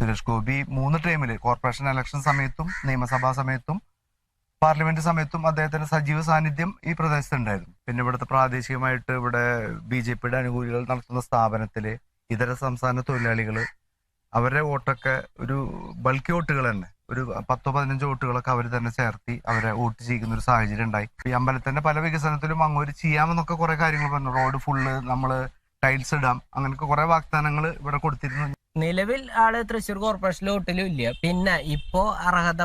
സുരേഷ് ഗോപി മൂന്ന് ടൈമിൽ corporation election സമയത്തും നിയമസഭാ സമയത്തും പാർലമെന്റ് സമയത്തും അദ്ദേഹത്തിന്റെ സജീവ സാന്നിധ്യം ഈ പ്രദേശത്തുണ്ടായിരുന്നു പിന്നെ ഇവിടുത്തെ പ്രാദേശികമായിട്ട് ഇവിടെ ബി ജെ പിയുടെ അനുകൂലികൾ നടത്തുന്ന സ്ഥാപനത്തിൽ ഇതര സംസ്ഥാന തൊഴിലാളികൾ അവരുടെ വോട്ടൊക്കെ ഒരു ബൾക്ക് വോട്ടുകൾ തന്നെ. ഒരു പത്തോ പതിനഞ്ചോ വോട്ടുകളൊക്കെ അവർ തന്നെ ചേർത്തി അവരെ വോട്ട് ചെയ്യിക്കുന്ന ഒരു സാഹചര്യം ഉണ്ടായി. ഈ അമ്പലത്തിന്റെ പല വികസനത്തിലും അങ്ങോട്ട് ചെയ്യാമെന്നൊക്കെ കുറെ കാര്യങ്ങൾ പറഞ്ഞു. റോഡ് ഫുള്ള് നമ്മൾ ടൈൽസ് ഇടാം. അങ്ങനെയൊക്കെ കുറെ വാഗ്ദാനങ്ങൾ ഇവിടെ കൊടുത്തിരുന്നു. നിലവിൽ ആൾ തൃശ്ശൂർ കോർപ്പറേഷൻ ലോട്ടിലും ഇല്ല. പിന്നെ ഇപ്പോ അർഹത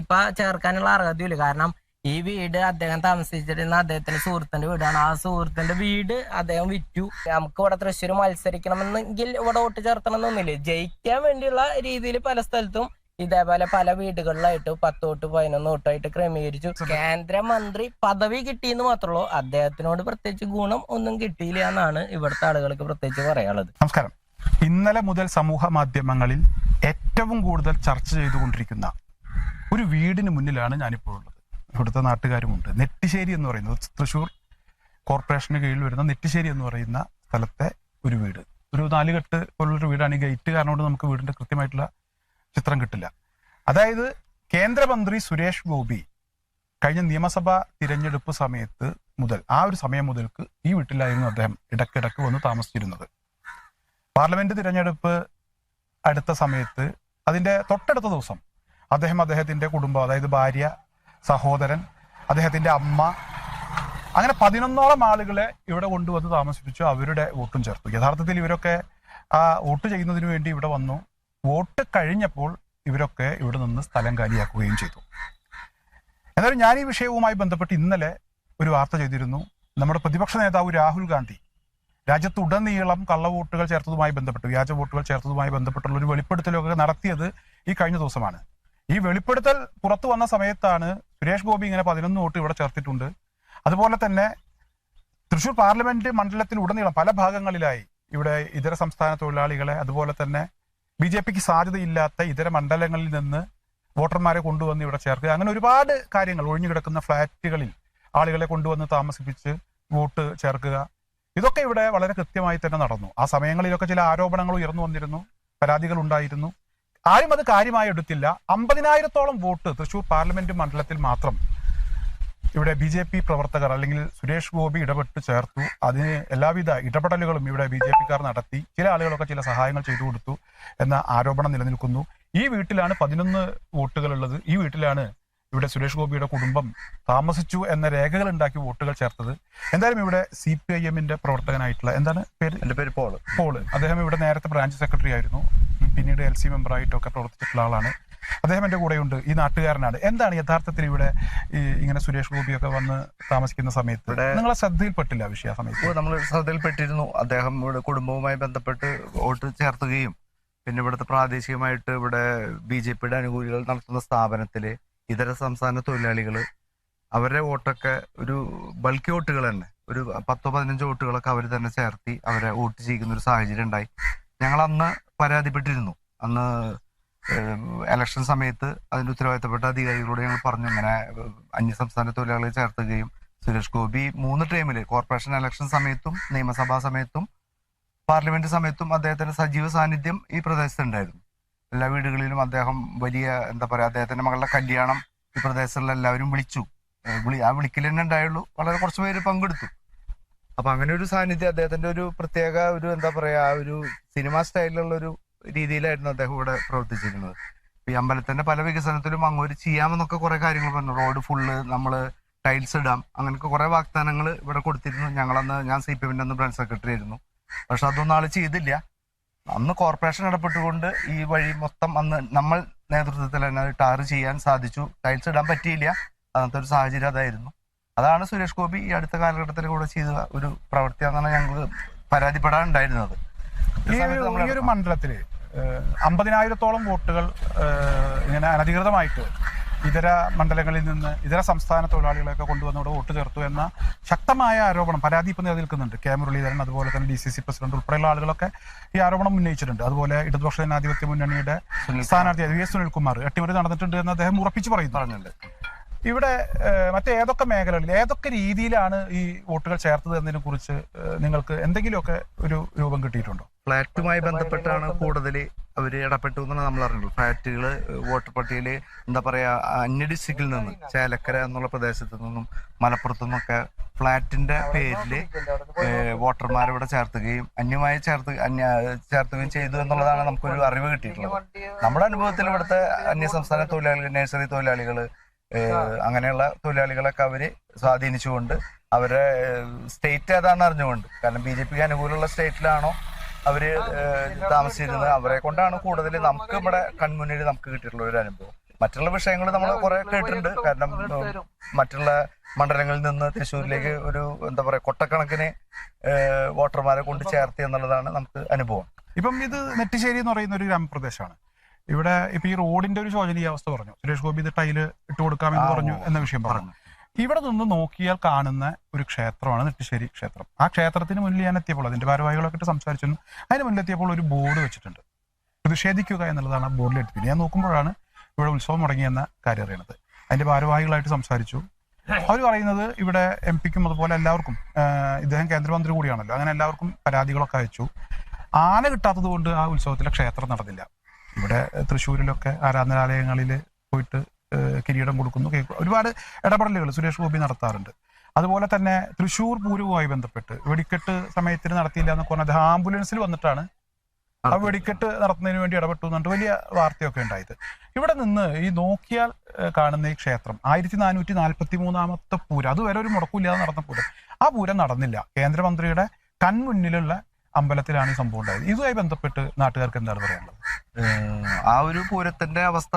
ഇപ്പൊ ചേർക്കാനുള്ള അർഹതയില്ല കാരണം ഈ വീട് അദ്ദേഹം താമസിച്ചിരുന്ന അദ്ദേഹത്തിന്റെ സുഹൃത്തിന്റെ വീടാണ്. ആ സുഹൃത്തിന്റെ വീട് അദ്ദേഹം വിറ്റു. നമുക്ക് ഇവിടെ തൃശ്ശൂർ മത്സരിക്കണമെന്നെങ്കിൽ ഇവിടെ വോട്ട് ചേർത്തണമെന്നൊന്നുമില്ല. ജയിക്കാൻ വേണ്ടിയുള്ള രീതിയിൽ പല സ്ഥലത്തും ഇതേപോലെ പല വീടുകളിലായിട്ട് പത്ത് തൊട്ട് പതിനൊന്ന് തൊട്ടായിട്ട് ക്രമീകരിച്ചു. കേന്ദ്രമന്ത്രി പദവി കിട്ടിയെന്ന് മാത്രമേ അദ്ദേഹത്തിനോട് പ്രത്യേകിച്ച് ഗുണം ഒന്നും കിട്ടിയില്ല എന്നാണ് ഇവിടുത്തെ ആളുകൾക്ക് പ്രത്യേകിച്ച് പറയാനുള്ളത്. നമസ്കാരം. ഇന്നലെ മുതൽ സമൂഹ മാധ്യമങ്ങളിൽ ഏറ്റവും കൂടുതൽ ചർച്ച ചെയ്തുകൊണ്ടിരിക്കുന്ന ഒരു വീടിന് മുന്നിലാണ് ഞാനിപ്പോൾ ഉള്ളത്. ഇവിടുത്തെ നാട്ടുകാരുമുണ്ട്. നെട്ടിശ്ശേരി എന്ന് പറയുന്നത് തൃശ്ശൂർ കോർപ്പറേഷന് കീഴിൽ വരുന്ന നെട്ടിശ്ശേരി എന്ന് പറയുന്ന സ്ഥലത്തെ ഒരു വീട്. ഒരു നാലുകെട്ട് പോലുള്ളൊരു വീടാണ്. ഈ ഗേറ്റ് കാരണം കൊണ്ട് നമുക്ക് വീടിന്റെ കൃത്യമായിട്ടുള്ള ചിത്രം കിട്ടില്ല. അതായത് കേന്ദ്രമന്ത്രി സുരേഷ് ഗോപി കഴിഞ്ഞ നിയമസഭാ തിരഞ്ഞെടുപ്പ് സമയത്ത് മുതൽ ആ ഒരു സമയം മുതൽക്ക് ഈ വീട്ടിലായിരുന്നു അദ്ദേഹം ഇടക്കിടക്ക് വന്ന് താമസിച്ചിരുന്നത്. പാർലമെന്റ് തിരഞ്ഞെടുപ്പ് അടുത്ത സമയത്ത് അതിന്റെ തൊട്ടടുത്ത ദിവസം അദ്ദേഹം അദ്ദേഹത്തിന്റെ കുടുംബം അതായത് ഭാര്യ സഹോദരൻ അദ്ദേഹത്തിന്റെ അമ്മ അങ്ങനെ പതിനൊന്നോളം ആളുകളെ ഇവിടെ കൊണ്ടുവന്ന് താമസിപ്പിച്ചു അവരുടെ വോട്ടും ചേർത്തു. യഥാർത്ഥത്തിൽ ഇവരൊക്കെ ആ വോട്ട് ചെയ്യുന്നതിന് വേണ്ടി ഇവിടെ വന്നു. വോട്ട് കഴിഞ്ഞപ്പോൾ ഇവരൊക്കെ ഇവിടെ നിന്ന് സ്ഥലം കാലിയാക്കുകയും ചെയ്തു. എന്നാലും ഞാൻ ഈ വിഷയവുമായി ബന്ധപ്പെട്ട് ഇന്നലെ ഒരു വാർത്ത ചെയ്തിരുന്നു. നമ്മുടെ പ്രതിപക്ഷ നേതാവ് രാഹുൽ ഗാന്ധി രാജ്യത്തുടനീളം കള്ളവോട്ടുകൾ ചേർത്തതുമായി ബന്ധപ്പെട്ട് വ്യാജ വോട്ടുകൾ ചേർത്തതുമായി ബന്ധപ്പെട്ടുള്ള ഒരു വെളിപ്പെടുത്തലൊക്കെ നടത്തിയത് ഈ കഴിഞ്ഞ ദിവസമാണ്. ഈ വെളിപ്പെടുത്തൽ പുറത്തു വന്ന സമയത്താണ് സുരേഷ് ഗോപി ഇങ്ങനെ പതിനൊന്ന് വോട്ട് ഇവിടെ ചേർത്തിട്ടുണ്ട്. അതുപോലെ തന്നെ തൃശൂർ പാർലമെന്റ് മണ്ഡലത്തിൽ ഉടനീളം പല ഭാഗങ്ങളിലായി ഇവിടെ ഇതര സംസ്ഥാന തൊഴിലാളികളെ അതുപോലെ തന്നെ ബി ജെ പിക്ക് സാധ്യതയില്ലാത്ത ഇതര മണ്ഡലങ്ങളിൽ നിന്ന് വോട്ടർമാരെ കൊണ്ടുവന്ന് ഇവിടെ ചേർക്കുക. അങ്ങനെ ഒരുപാട് കാര്യങ്ങൾ ഒഴിഞ്ഞു കിടക്കുന്ന ആളുകളെ കൊണ്ടുവന്ന് താമസിപ്പിച്ച് വോട്ട് ചേർക്കുക. ഇതൊക്കെ ഇവിടെ വളരെ കൃത്യമായി തന്നെ നടന്നു. ആ സമയങ്ങളിലൊക്കെ ചില ആരോപണങ്ങൾ ഉയർന്നു വന്നിരുന്നു. പരാതികൾ ഉണ്ടായിരുന്നു. ആരും അത് കാര്യമായി എടുത്തില്ല. അമ്പതിനായിരത്തോളം വോട്ട് തൃശൂർ പാർലമെന്റ് മണ്ഡലത്തിൽ മാത്രം ഇവിടെ ബി ജെ പി പ്രവർത്തകർ അല്ലെങ്കിൽ സുരേഷ് ഗോപി ഇടപെട്ട് ചേർത്തു. അതിന് എല്ലാവിധ ഇടപെടലുകളും ഇവിടെ ബി ജെ പിക്കാർ നടത്തി. ചില ആളുകളൊക്കെ ചില സഹായങ്ങൾ ചെയ്തു കൊടുത്തു എന്ന ആരോപണം നിലനിൽക്കുന്നു. ഈ വീട്ടിലാണ് പതിനൊന്ന് വോട്ടുകൾ ഉള്ളത്. ഈ വീട്ടിലാണ് ഇവിടെ സുരേഷ് ഗോപിയുടെ കുടുംബം താമസിച്ചു എന്ന രേഖകൾ ഉണ്ടാക്കി വോട്ടുകൾ ചേർത്തത്. എന്തായാലും ഇവിടെ സി പി ഐ എമ്മിന്റെ പ്രവർത്തകനായിട്ടുള്ള എന്താണ് പേര്? എന്റെ പേര് പോൾ. പോൾ. അദ്ദേഹം ഇവിടെ നേരത്തെ ബ്രാഞ്ച് സെക്രട്ടറി ആയിരുന്നു. പിന്നീട് എൽ സി മെമ്പറായിട്ടൊക്കെ പ്രവർത്തിച്ചിട്ടുള്ള ആളാണ്. അദ്ദേഹം എന്റെ കൂടെയുണ്ട്. ഈ നാട്ടുകാരനാണ്. എന്താണ് യഥാർത്ഥത്തിൽ ഇവിടെ ഈ ഇങ്ങനെ സുരേഷ് ഗോപിയൊക്കെ വന്ന് താമസിക്കുന്ന സമയത്ത്? ഇവിടെ- നിങ്ങളെ ശ്രദ്ധയിൽപ്പെട്ടില്ല ആ വിഷയ സമയത്ത്? നമ്മൾ ശ്രദ്ധയിൽപ്പെട്ടിരുന്നു. അദ്ദേഹം ഇവിടെ കുടുംബവുമായി ബന്ധപ്പെട്ട് വോട്ട് ചേർത്തുകയും പിന്നെ ഇവിടുത്തെ പ്രാദേശികമായിട്ട് ഇവിടെ ബി ജെ പിയുടെ അനുകൂലികൾ നടത്തുന്ന സ്ഥാപനത്തിൽ ഇതര സംസ്ഥാന തൊഴിലാളികൾ അവരുടെ വോട്ടൊക്കെ ഒരു ബൾക്ക് വോട്ടുകൾ തന്നെ. ഒരു പത്തോ പതിനഞ്ചോ വോട്ടുകളൊക്കെ അവർ തന്നെ ചേർത്തി അവരെ വോട്ട് ചെയ്യിക്കുന്ന ഒരു സാഹചര്യം ഉണ്ടായി. ഞങ്ങൾ അന്ന് പരാതിപ്പെട്ടിരുന്നു. അന്ന് ഇലക്ഷൻ സമയത്ത് അതിന്റെ ഉത്തരവാദിത്തപ്പെട്ട അധികാരികളോട് ഞങ്ങൾ പറഞ്ഞു ഇങ്ങനെ അന്യ അന്യസംസ്ഥാന തൊഴിലാളികളെ ചേർത്തുകയും സുരേഷ് ഗോപി മൂന്ന് ടൈമിൽ കോർപ്പറേഷൻ ഇലക്ഷൻ സമയത്തും നിയമസഭാ സമയത്തും പാർലമെന്റ് സമയത്തും അദ്ദേഹത്തിന്റെ സജീവ സാന്നിധ്യം ഈ പ്രദേശത്തുണ്ടായിരുന്നു. എല്ലാ വീടുകളിലും അദ്ദേഹം വലിയ എന്താ പറയാ അദ്ദേഹത്തിന്റെ മകളുടെ കല്യാണം ഈ പ്രദേശത്തുള്ള എല്ലാവരും വിളിച്ചു. വിളി ആ വിളിക്കൽ തന്നെ ഉണ്ടായുള്ളൂ. വളരെ കുറച്ച് പേര് പങ്കെടുത്തു. അപ്പൊ അങ്ങനെ ഒരു സാന്നിധ്യം അദ്ദേഹത്തിന്റെ ഒരു പ്രത്യേക ഒരു എന്താ പറയാ ആ ഒരു സിനിമ സ്റ്റൈലിലുള്ള ഒരു രീതിയിലായിരുന്നു അദ്ദേഹം ഇവിടെ പ്രവർത്തിച്ചിരുന്നത്. ഈ അമ്പലത്തിന്റെ പല വികസനത്തിലും അങ്ങോട്ട് ചെയ്യാമെന്നൊക്കെ കുറെ കാര്യങ്ങൾ പറഞ്ഞു. റോഡ് ഫുള്ള് നമ്മൾ ടൈൽസ് ഇടാം. അങ്ങനെയൊക്കെ കുറെ വാഗ്ദാനങ്ങൾ ഇവിടെ കൊടുത്തിരുന്നു. ഞങ്ങളന്ന് ഞാൻ സി പി എമ്മിന്റെ അന്ന് സെക്രട്ടറി ആയിരുന്നു. പക്ഷെ അതൊന്നും ആൾ ചെയ്തില്ല. അന്ന് കോർപ്പറേഷൻ ഇടപെട്ടുകൊണ്ട് ഈ വഴി മൊത്തം അന്ന് നമ്മൾ നേതൃത്വത്തിൽ തന്നെ ടാർ ചെയ്യാൻ സാധിച്ചു. ടൈൽസ് ഇടാൻ പറ്റിയില്ല. അന്നത്തെ ഒരു സാഹചര്യം അതായിരുന്നു. അതാണ് സുരേഷ് ഗോപി ഈ അടുത്ത കാലഘട്ടത്തിൽ കൂടെ ചെയ്ത ഒരു പ്രവൃത്തിയാണെന്നാണ് ഞങ്ങൾ പരാതിപ്പെടാനുണ്ടായിരുന്നത്. ഈ ഒരു ഏഹ്, അമ്പതിനായിരത്തോളം വോട്ടുകൾ ഇങ്ങനെ അനധികൃതമായിട്ട് ഇതര മണ്ഡലങ്ങളിൽ നിന്ന് ഇതര സംസ്ഥാന തൊഴിലാളികളെയൊക്കെ കൊണ്ടുവന്ന് ഇവിടെ വോട്ട് ചേർത്തു എന്ന ശക്തമായ ആരോപണം പരാതി ഇപ്പം നിലനിൽക്കുന്നുണ്ട്. കെ മുരളീധരൻ അതുപോലെ തന്നെ ഡി സി സി പ്രസിഡന്റ് ഉൾപ്പെടെയുള്ള ആളുകളൊക്കെ ഈ ആരോപണം ഉന്നയിച്ചിട്ടുണ്ട്. അതുപോലെ ഇടതുപക്ഷ ജനാധിപത്യ മുന്നണിയുടെ സ്ഥാനാർത്ഥി വി എസ് സുനിൽകുമാർ അട്ടിമറി നടന്നിട്ടുണ്ട് എന്ന് അദ്ദേഹം ഉറപ്പിച്ച് പറയുന്നുണ്ട് ഇവിടെ മറ്റേതൊക്കെ മേഖലകളിൽ ഏതൊക്കെ രീതിയിലാണ് ഈ വോട്ടുകൾ ചേർത്തത് എന്നതിനെ കുറിച്ച് നിങ്ങൾക്ക് എന്തെങ്കിലുമൊക്കെ ഒരു രൂപം കിട്ടിയിട്ടുണ്ടോ? ഫ്ലാറ്റുമായി ബന്ധപ്പെട്ടാണ് കൂടുതൽ അവർ ഇടപെട്ടു എന്നാണ് നമ്മൾ അറിഞ്ഞത്. ഫ്ലാറ്റുകൾ വോട്ടർ എന്താ പറയാ അന്യ ഡിസ്ട്രിക്റ്റിൽ നിന്ന് ചേലക്കര എന്നുള്ള പ്രദേശത്തു നിന്നും മലപ്പുറത്തു നിന്നൊക്കെ ഫ്ളാറ്റിന്റെ പേരിൽ വോട്ടർമാരിവിടെ ചേർത്തുകയും അന്യമായി ചേർത്ത് അന്യ ചേർത്തുകയും ചെയ്തു എന്നുള്ളതാണ് നമുക്കൊരു അറിവ് കിട്ടിയിട്ടുള്ളത്. നമ്മുടെ അനുഭവത്തിൽ ഇവിടുത്തെ അന്യ സംസ്ഥാന തൊഴിലാളികൾ നഴ്സറി തൊഴിലാളികൾ അങ്ങനെയുള്ള തൊഴിലാളികളൊക്കെ അവർ സ്വാധീനിച്ചുകൊണ്ട് അവരെ സ്റ്റേറ്റ് ഏതാണെന്ന് അറിഞ്ഞുകൊണ്ട്. കാരണം ബി ജെ പിക്ക് അനുകൂലമുള്ള സ്റ്റേറ്റിലാണോ അവർ താമസിച്ചിരുന്നത് അവരെ കൊണ്ടാണ് കൂടുതൽ നമുക്ക് ഇവിടെ കൺമുന്നിൽ നമുക്ക് കിട്ടിയിട്ടുള്ള ഒരു അനുഭവം. മറ്റുള്ള വിഷയങ്ങൾ നമ്മൾ കുറെ കേട്ടിട്ടുണ്ട്. കാരണം മറ്റുള്ള മണ്ഡലങ്ങളിൽ നിന്ന് തൃശ്ശൂരിലേക്ക് ഒരു എന്താ പറയാ കൊട്ടക്കണക്കിന് വോട്ടർമാരെ കൊണ്ട് ചേർത്തി എന്നുള്ളതാണ് നമുക്ക് അനുഭവം. ഇപ്പം ഇത് നെറ്റിശ്ശേരി എന്ന് പറയുന്ന ഒരു ഗ്രാമപ്രദേശമാണ്. ഇവിടെ ഇപ്പൊ ഈ റോഡിന്റെ ഒരു ശോചനീയാവസ്ഥ പറഞ്ഞു. സുരേഷ് ഗോപി ഇത് ടൈൽ ഇട്ട് കൊടുക്കാമെന്ന് പറഞ്ഞു. എന്ന വിഷയം പറഞ്ഞു. ഇവിടെ നിന്ന് നോക്കിയാൽ കാണുന്ന ഒരു ക്ഷേത്രമാണ് നെട്ടിശ്ശേരി ക്ഷേത്രം. ആ ക്ഷേത്രത്തിന് മുന്നിൽ ഞാൻ എത്തിയപ്പോൾ അതിന്റെ ഭാരവാഹികളൊക്കെ ഇട്ട് സംസാരിച്ചു അതിന് മുന്നിൽ എത്തിയപ്പോൾ ഒരു ബോർഡ് വെച്ചിട്ടുണ്ട്. പ്രതിഷേധിക്കുക എന്നുള്ളതാണ് ആ ബോർഡിൽ എടുത്തിരിക്കുന്നത്. ഞാൻ നോക്കുമ്പോഴാണ് ഇവിടെ ഉത്സവം മുടങ്ങിയെന്ന കാര്യം അറിയണത് അതിന്റെ ഭാരവാഹികളായിട്ട് സംസാരിച്ചു. അവർ പറയുന്നത് ഇവിടെ എം പിക്കും അതുപോലെ എല്ലാവർക്കും ഇദ്ദേഹം കേന്ദ്രമന്ത്രി കൂടിയാണല്ലോ. അങ്ങനെ എല്ലാവർക്കും പരാതികളൊക്കെ അയച്ചു. ആന കിട്ടാത്തത് കൊണ്ട് ആ ഉത്സവത്തിലെ ക്ഷേത്രം നടന്നില്ല. ഇവിടെ തൃശ്ശൂരിലൊക്കെ ആരാധനാലയങ്ങളിൽ പോയിട്ട് കിരീടം കൊടുക്കുന്നു. ഒരുപാട് ഇടപെടലുകൾ സുരേഷ് ഗോപി നടത്താറുണ്ട്. അതുപോലെ തന്നെ തൃശൂർ പൂരവുമായി ബന്ധപ്പെട്ട് വെടിക്കെട്ട് സമയത്തിന് നടത്തിയില്ല എന്നൊക്കെ പറഞ്ഞാൽ അദ്ദേഹം ആംബുലൻസിൽ വന്നിട്ടാണ് ആ വെടിക്കെട്ട് നടത്തുന്നതിന് വേണ്ടി ഇടപെട്ടു എന്നുണ്ട് വലിയ വാർത്തയൊക്കെ ഉണ്ടായത്. ഇവിടെ നിന്ന് ഈ നോക്കിയാൽ കാണുന്ന ഈ ക്ഷേത്രം ആയിരത്തി നാനൂറ്റി നാൽപ്പത്തി മൂന്നാമത്തെ പൂരം അതുവരെ ഒരു മുടക്കമില്ലാതെ നടന്ന പൂരം. ആ പൂരം നടന്നില്ല. കേന്ദ്രമന്ത്രിയുടെ കൺമുന്നിലുള്ള അമ്പലത്തിലാണ് ഈ സംഭവം ഉണ്ടായത്. ഇതുമായി ബന്ധപ്പെട്ട് നാട്ടുകാർക്ക് എന്താണ് പറയാനുള്ളത്? ആ ഒരു പൂരത്തിന്റെ അവസ്ഥ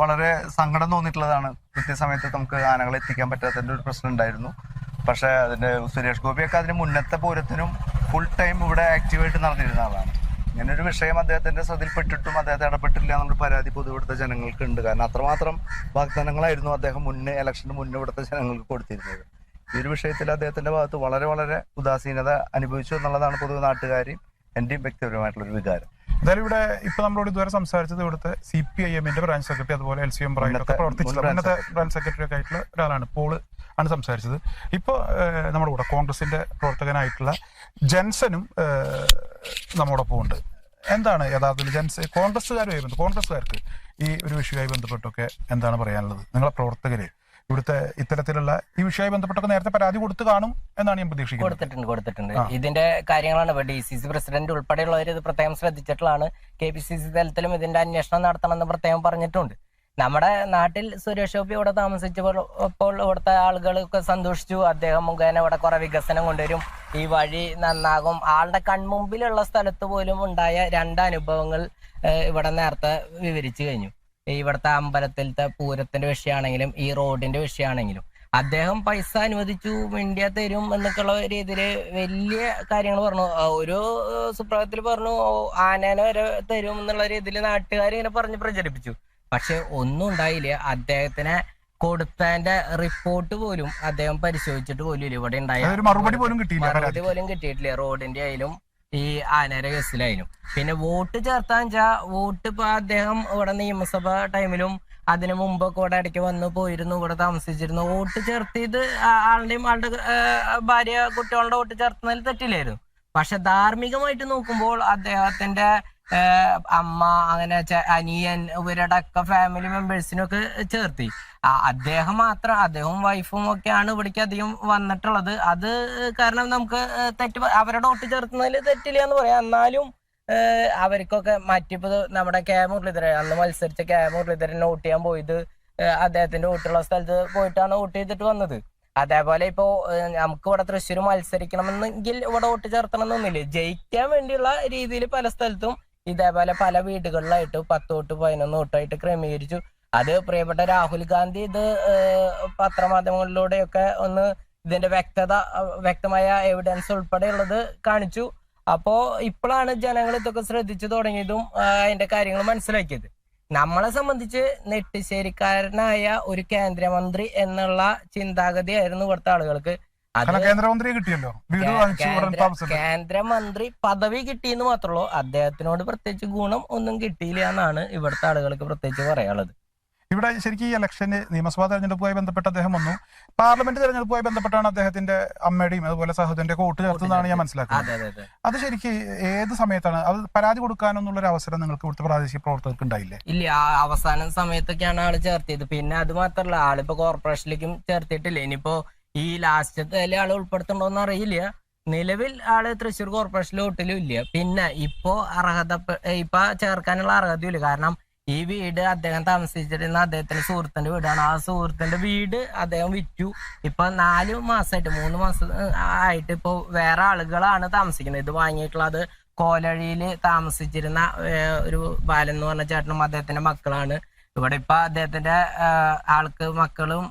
വളരെ സങ്കടം തോന്നിയിട്ടുള്ളതാണ്. കൃത്യസമയത്ത് നമുക്ക് ആനകളെ എത്തിക്കാൻ പറ്റാത്തതിന്റെ ഒരു പ്രശ്നം ഉണ്ടായിരുന്നു. പക്ഷെ അതിന്റെ സുരേഷ് ഗോപിയൊക്കെ അതിന് മുന്നത്തെ പൂരത്തിനും ഫുൾ ടൈം ഇവിടെ ആക്റ്റീവായിട്ട് നടന്നിരുന്ന ആളാണ്. ഇങ്ങനെ ഒരു വിഷയം അദ്ദേഹത്തിന്റെ ശ്രദ്ധയിൽപ്പെട്ടിട്ടും അദ്ദേഹത്തെ ഇടപെട്ടില്ല എന്നുള്ള പരാതി പൊതു ഇവിടുത്തെ ജനങ്ങൾക്ക് ഉണ്ട് കാരണം അത്രമാത്രം വാഗ്ദാനങ്ങളായിരുന്നു അദ്ദേഹം മുന്നേ ഇലക്ഷന് മുന്നേ ഇവിടുത്തെ ജനങ്ങൾക്ക് കൊടുത്തിരുന്നത്. ഈ ഒരു വിഷയത്തിൽ അദ്ദേഹത്തിന്റെ ഭാഗത്ത് വളരെ വളരെ ഉദാസീനത അനുഭവിച്ചു എന്നുള്ളതാണ് പൊതുവെ നാട്ടുകാരെയും എന്റെയും വ്യക്തിപരമായിട്ടുള്ള ഒരു വികാരം. എന്തായാലും ഇവിടെ ഇപ്പൊ നമ്മളോട് ഇതുവരെ സംസാരിച്ചത് ഇവിടുത്തെ സി പി ഐ എമ്മിന്റെ ബ്രാഞ്ച് സെക്രട്ടറി അതുപോലെ എൽ സി എം ബ്രാഞ്ചൊക്കെ പ്രവർത്തിച്ചത് അങ്ങനത്തെ ബ്രാഞ്ച് മുന്നത്തെ ബ്രാഞ്ച് സെക്രട്ടറി ഒക്കെ ആയിട്ടുള്ള ഒരാളാണ്. പോൾ ആണ് സംസാരിച്ചത്. ഇപ്പൊ നമ്മുടെ കൂടെ കോൺഗ്രസിന്റെ പ്രവർത്തകനായിട്ടുള്ള ജെൻസനും നമ്മോടൊപ്പം ഉണ്ട്. എന്താണ് യഥാർത്ഥത്തിൽ ജെൻസ് കോൺഗ്രസ്സുകാരുമായി ബന്ധം കോൺഗ്രസ്സുകാർക്ക് ഈ ഒരു വിഷയവുമായി ബന്ധപ്പെട്ടൊക്കെ എന്താണ് പറയാനുള്ളത്? നിങ്ങളെ പ്രവർത്തകര് ഇവിടുത്തെ ഇത്തരത്തിലുള്ള ഈ വിഷയവുമായി ബന്ധപ്പെട്ടൊക്കെ നേരത്തെ പരാതി കൊടുത്തു കാണും എന്നാണ് ഞാൻ പ്രതീക്ഷിക്കുന്നത്. കൊടുത്തിട്ടുണ്ട് കൊടുത്തിട്ടുണ്ട്. ഇതിന്റെ കാര്യങ്ങളാണ് ഡി സി സി പ്രസിഡന്റ് ഉൾപ്പെടെയുള്ളവർ ഇത് പ്രത്യേകം ശ്രദ്ധിച്ചിട്ടുള്ളതാണ്. കെ പി സി സി തലത്തിലും ഇതിന്റെ അന്വേഷണം നടത്തണമെന്ന് പ്രത്യേകം പറഞ്ഞിട്ടുണ്ട്. നമ്മുടെ നാട്ടിൽ സുരേഷ് ഗോപി ഇവിടെ താമസിച്ചപ്പോൾ ഇപ്പോൾ ഇവിടുത്തെ ആളുകളൊക്കെ സന്തോഷിച്ചു. അദ്ദേഹം മുഖേന ഇവിടെ കുറെ വികസനം കൊണ്ടുവരും. ഈ വഴി നന്നാകും. ആളുടെ കൺമുമ്പിലുള്ള സ്ഥലത്ത് പോലും ഉണ്ടായ രണ്ട് അനുഭവങ്ങൾ ഇവിടെ നേരത്തെ വിവരിച്ചു കഴിഞ്ഞു. ഇവിടുത്തെ അമ്പലത്തിലത്തെ പൂരത്തിന്റെ വിഷയമാണെങ്കിലും ഈ റോഡിന്റെ വിഷയമാണെങ്കിലും. അദ്ദേഹം പൈസ അനുവദിച്ചു ഇന്ത്യ തരും എന്നൊക്കെയുള്ള രീതിയിൽ വലിയ കാര്യങ്ങൾ പറഞ്ഞു. ഒരു സുപ്രഭാതത്തിൽ പറഞ്ഞു ആനേനെ വരെ തരും എന്നുള്ള രീതിയിൽ നാട്ടുകാർ ഇങ്ങനെ പറഞ്ഞ് പ്രചരിപ്പിച്ചു. പക്ഷെ ഒന്നും ഉണ്ടായില്ല. അദ്ദേഹത്തിനെ കൊടുത്തതിന്റെ റിപ്പോർട്ട് പോലും അദ്ദേഹം പരിശോധിച്ചിട്ട് പോലും ഇല്ല. ഇവിടെ ഉണ്ടായ മറുപടി പോലും കിട്ടിയിട്ടില്ല. റോഡിന്റെ ആയാലും ഈ ആനര കേസിലായാലും പിന്നെ വോട്ട് ചേർത്താന്ന് വെച്ചാ വോട്ട് ഇപ്പൊ അദ്ദേഹം ഇവിടെ നിയമസഭ ടൈമിലും അതിനു മുമ്പൊക്കെ ഇവിടെ ഇടയ്ക്ക് വന്ന് പോയിരുന്നു ഇവിടെ താമസിച്ചിരുന്നു. വോട്ട് ചേർത്തിയത് ആളുടെയും ആളുടെ ഭാര്യ കുട്ടികളുടെ വോട്ട് ചേർത്തുന്നതിൽ തെറ്റില്ലായിരുന്നു. പക്ഷെ ധാർമ്മികമായിട്ട് നോക്കുമ്പോൾ അദ്ദേഹത്തിന്റെ അമ്മ അങ്ങനെ അനിയൻ ഇവരുടെ ഒക്കെ ഫാമിലി മെമ്പേഴ്സിനൊക്കെ ചേർത്തി. അദ്ദേഹം മാത്രം അദ്ദേഹവും വൈഫും ഒക്കെയാണ് ഇവിടേക്ക് അധികം വന്നിട്ടുള്ളത്. അത് കാരണം നമുക്ക് തെറ്റ് അവരുടെ ഒട്ടി ചേർത്തുന്നതിൽ തെറ്റില്ല എന്ന് പറയാം. എന്നാലും അവർക്കൊക്കെ മറ്റിപ്പോ നമ്മുടെ കെ മുരളീധരൻ അന്ന് മത്സരിച്ച കെ മുരളീധരൻ വോട്ട് ചെയ്യാൻ പോയത് അദ്ദേഹത്തിന്റെ വോട്ടുള്ള സ്ഥലത്ത് പോയിട്ടാണ് വോട്ട് ചെയ്തിട്ട് വന്നത്. അതേപോലെ ഇപ്പോ നമുക്ക് ഇവിടെ തൃശ്ശൂർ മത്സരിക്കണമെന്നെങ്കിൽ ഇവിടെ വോട്ട് ചേർത്തണം എന്നൊന്നുമില്ല ജയിക്കാൻ വേണ്ടിയുള്ള രീതിയിൽ പല സ്ഥലത്തും ഇതേപോലെ പല വീടുകളിലായിട്ട് പത്ത് തൊട്ട് പതിനൊന്ന് തൊട്ടായിട്ട് ക്രമീകരിച്ചു. അത് പ്രിയപ്പെട്ട രാഹുൽ ഗാന്ധി ഇത് പത്രമാധ്യമങ്ങളിലൂടെയൊക്കെ ഒന്ന് ഇതിന്റെ വ്യക്തത വ്യക്തമായ എവിഡൻസ് ഉൾപ്പെടെയുള്ളത് കാണിച്ചു. അപ്പോ ഇപ്പോഴാണ് ജനങ്ങൾ ഇതൊക്കെ ശ്രദ്ധിച്ചു തുടങ്ങിയതും അതിന്റെ കാര്യങ്ങൾ മനസ്സിലാക്കിയത്. നമ്മളെ സംബന്ധിച്ച് നെട്ടിശ്ശേരിക്കാരനായ ഒരു കേന്ദ്രമന്ത്രി എന്നുള്ള ചിന്താഗതിയായിരുന്നു ഇവിടുത്തെ ആളുകൾക്ക്. കേന്ദ്രമന്ത്രിയെ കിട്ടിയല്ലോ. വീട് വാങ്ങിച്ചു കേന്ദ്രമന്ത്രി പദവി കിട്ടിയെന്ന് മാത്രമേ അദ്ദേഹത്തിനോട് പ്രത്യേകിച്ച് ഗുണം ഒന്നും കിട്ടിയില്ല എന്നാണ് ഇവിടുത്തെ ആളുകൾക്ക് പ്രത്യേകിച്ച് പറയാനുള്ളത്. ഇവിടെ ശരിക്കും ഈ ഇലക്ഷന് നിയമസഭാ തെരഞ്ഞെടുപ്പുമായി ബന്ധപ്പെട്ട് അദ്ദേഹം വന്നു. പാർലമെന്റ് തെരഞ്ഞെടുപ്പുമായി ബന്ധപ്പെട്ടാണ് അദ്ദേഹത്തിന്റെ അമ്മയുടെയും അതുപോലെ സഹോദരന്റെ വോട്ട് ചേർത്തതെന്നാണ് ഞാൻ മനസ്സിലാക്കുന്നത്. അതെ ശരിക്കും ഏത് സമയത്താണ്? അത് പരാതി കൊടുക്കാനൊന്നുള്ള ഒരു അവസരം നിങ്ങൾക്ക് ഇവിടുത്തെ പ്രാദേശിക പ്രവർത്തകർക്ക് ഉണ്ടായില്ലേ? ഇല്ല ആ അവസാന സമയത്തൊക്കെയാണ് ആൾ ചേർത്തിയത്. പിന്നെ അത് മാത്രല്ല ആളിപ്പോ കോർപ്പറേഷനിലേക്കും ചേർത്തിട്ടില്ല ഇനിയിപ്പോ ഈ ലാസ്റ്റത്തെ അല്ലെ ആൾ ഉൾപ്പെടുത്തണ്ടോന്ന് അറിയില്ല. നിലവിൽ ആൾ തൃശ്ശൂർ കോർപ്പറേഷനിൽ വോട്ടിലും ഇല്ല. പിന്നെ ഇപ്പോ അർഹത ഇപ്പൊ ചേർക്കാനുള്ള അർഹതയും ഇല്ല. കാരണം ഈ വീട് അദ്ദേഹം താമസിച്ചിരുന്ന അദ്ദേഹത്തിന്റെ സുഹൃത്തിന്റെ വീടാണ്. ആ സുഹൃത്തിന്റെ വീട് അദ്ദേഹം വിറ്റു. ഇപ്പൊ നാല് മാസമായിട്ട് മൂന്ന് മാസം ആയിട്ട് ഇപ്പൊ വേറെ ആളുകളാണ് താമസിക്കുന്നത്. ഇത് വാങ്ങിയിട്ടുള്ളത് കോലഴിയിൽ താമസിച്ചിരുന്ന ഒരു ബാലൻ എന്ന് പറഞ്ഞ ചേട്ടനും അദ്ദേഹത്തിന്റെ മക്കളാണ്. ഇവിടെ ഇപ്പൊ അദ്ദേഹത്തിന്റെ ആൾക്ക് മക്കളും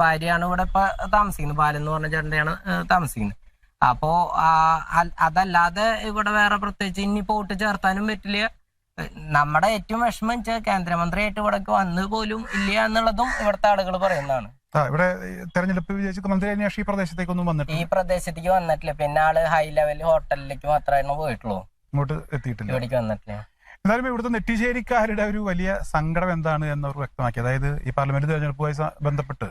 ഭാര്യയാണ് ഇവിടെ ഇപ്പൊ താമസിക്കുന്നത്. ബാലൻ എന്ന് പറഞ്ഞ ചേട്ടന്റെയാണ് താമസിക്കുന്നത്. അപ്പോ അതല്ലാതെ ഇവിടെ വേറെ പ്രത്യേകിച്ച് ഇനി പോട്ട് ചേർത്താനും പറ്റില്ല. നമ്മുടെ ഏറ്റവും വിഷമം വെച്ചാൽ കേന്ദ്രമന്ത്രിയായിട്ട് ഇവിടേക്ക് വന്നു പോലും ഇല്ല എന്നുള്ളതും ഇവിടുത്തെ ആളുകൾ പറയുന്നതാണ്. ഇവിടെ തെരഞ്ഞെടുപ്പ് വിജയിച്ച മന്ത്രി അന്വേഷണം ഈ പ്രദേശത്തേക്കൊന്നും വന്നിട്ടില്ല. ഈ പ്രദേശത്തേക്ക് വന്നിട്ടില്ല. പിന്നെ ആൾ ഹൈ ലെവൽ ഹോട്ടലിലേക്ക് മാത്രമായിരുന്നു പോയിട്ടുള്ളൂ. ഇങ്ങോട്ട് എത്തിയിട്ടില്ല. ഇവിടേക്ക് വന്നിട്ടില്ല. എന്തായാലും ഇവിടുത്തെ നെറ്റിശ്ശേരിക്കാരുടെ ഒരു വലിയ സങ്കടം എന്താണ് എന്ന് എന്നവർ വ്യക്തമാക്കി. അതായത് ഈ പാർലമെന്റ് തെരഞ്ഞെടുപ്പുമായി ബന്ധപ്പെട്ട്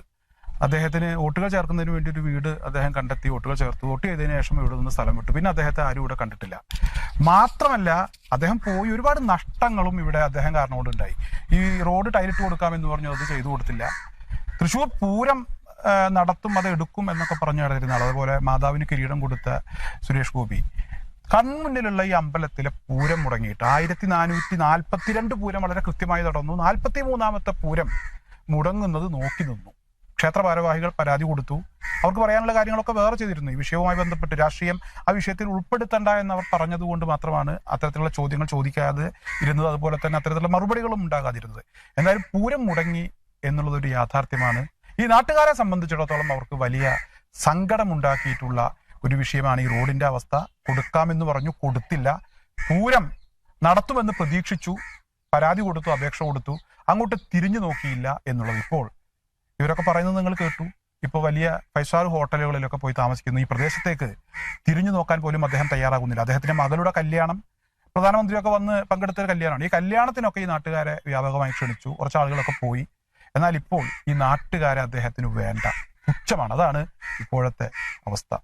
അദ്ദേഹത്തിന് വോട്ടുകൾ ചേർക്കുന്നതിന് വേണ്ടി ഒരു വീട് അദ്ദേഹം കണ്ടെത്തി വോട്ടുകൾ ചേർത്ത്. വോട്ട് ചെയ്തതിനു ശേഷം ഇവിടെ നിന്ന് സ്ഥലം വിട്ടു. പിന്നെ അദ്ദേഹത്തെ ആരും ഇവിടെ കണ്ടിട്ടില്ല. മാത്രമല്ല അദ്ദേഹം പോയി ഒരുപാട് നഷ്ടങ്ങളും ഇവിടെ അദ്ദേഹം കാരണം കൊണ്ടുണ്ടായി ഈ റോഡ് ടൈലിട്ട് കൊടുക്കാമെന്ന് പറഞ്ഞു അത് ചെയ്തു കൊടുത്തില്ല. തൃശ്ശൂർ പൂരം നടത്തും അത് എടുക്കും എന്നൊക്കെ പറഞ്ഞു നടന്നിരുന്ന ആൾ അതുപോലെ മാതാവിന് കിരീടം കൊടുത്ത സുരേഷ് ഗോപി. കൺമുന്നിലുള്ള ഈ അമ്പലത്തിലെ പൂരം മുടങ്ങിയിട്ട് ആയിരത്തി നാനൂറ്റി നാൽപ്പത്തിരണ്ട് പൂരം വളരെ കൃത്യമായി നടന്നു. നാൽപ്പത്തി മൂന്നാമത്തെ പൂരം മുടങ്ങുന്നത് നോക്കി നിന്നു. ക്ഷേത്ര ഭാരവാഹികൾ പരാതി കൊടുത്തു. അവർക്ക് പറയാനുള്ള കാര്യങ്ങളൊക്കെ വേറെ ചെയ്തിരുന്നു. ഈ വിഷയവുമായി ബന്ധപ്പെട്ട് രാഷ്ട്രീയം ആ വിഷയത്തിൽ ഉൾപ്പെടുത്തണ്ട എന്ന് അവർ പറഞ്ഞതുകൊണ്ട് മാത്രമാണ് അത്തരത്തിലുള്ള ചോദ്യങ്ങൾ ചോദിക്കാതെ ഇരുന്നത്. അതുപോലെ തന്നെ അത്തരത്തിലുള്ള മറുപടികളും ഉണ്ടാകാതിരുന്നത്. എന്തായാലും പൂരം മുടങ്ങി എന്നുള്ളത് ഒരു യാഥാർത്ഥ്യമാണ്. ഈ നാട്ടുകാരെ സംബന്ധിച്ചിടത്തോളം അവർക്ക് വലിയ സങ്കടമുണ്ടാക്കിയിട്ടുള്ള ഒരു വിഷയമാണ് ഈ റോഡിന്റെ അവസ്ഥ. കൊടുക്കാമെന്ന് പറഞ്ഞു കൊടുത്തില്ല. പൂരം നടത്തുമെന്ന് പ്രതീക്ഷിച്ചു. പരാതി കൊടുത്തു അപേക്ഷ കൊടുത്തു. അങ്ങോട്ട് തിരിഞ്ഞു നോക്കിയില്ല എന്നുള്ളത് ഇപ്പോൾ. ഇവരൊക്കെ പറയുന്നത് നിങ്ങൾ കേട്ടു. ഇപ്പോൾ വലിയ ഫൈവ് ഹോട്ടലുകളിലൊക്കെ പോയി താമസിക്കുന്നു. ഈ പ്രദേശത്തേക്ക് തിരിഞ്ഞു നോക്കാൻ പോലും അദ്ദേഹം തയ്യാറാകുന്നില്ല. അദ്ദേഹത്തിന്റെ മകളുടെ കല്യാണം പ്രധാനമന്ത്രിയൊക്കെ വന്ന് പങ്കെടുത്ത ഒരു കല്യാണമാണ്. ഈ കല്യാണത്തിനൊക്കെ ഈ നാട്ടുകാരെ വ്യാപകമായി ക്ഷണിച്ചു. കുറച്ച് ആളുകളൊക്കെ പോയി. എന്നാൽ ഇപ്പോൾ ഈ നാട്ടുകാരെ അദ്ദേഹത്തിന് വേണ്ട. പുച്ഛമാണ്. അതാണ് ഇപ്പോഴത്തെ അവസ്ഥ.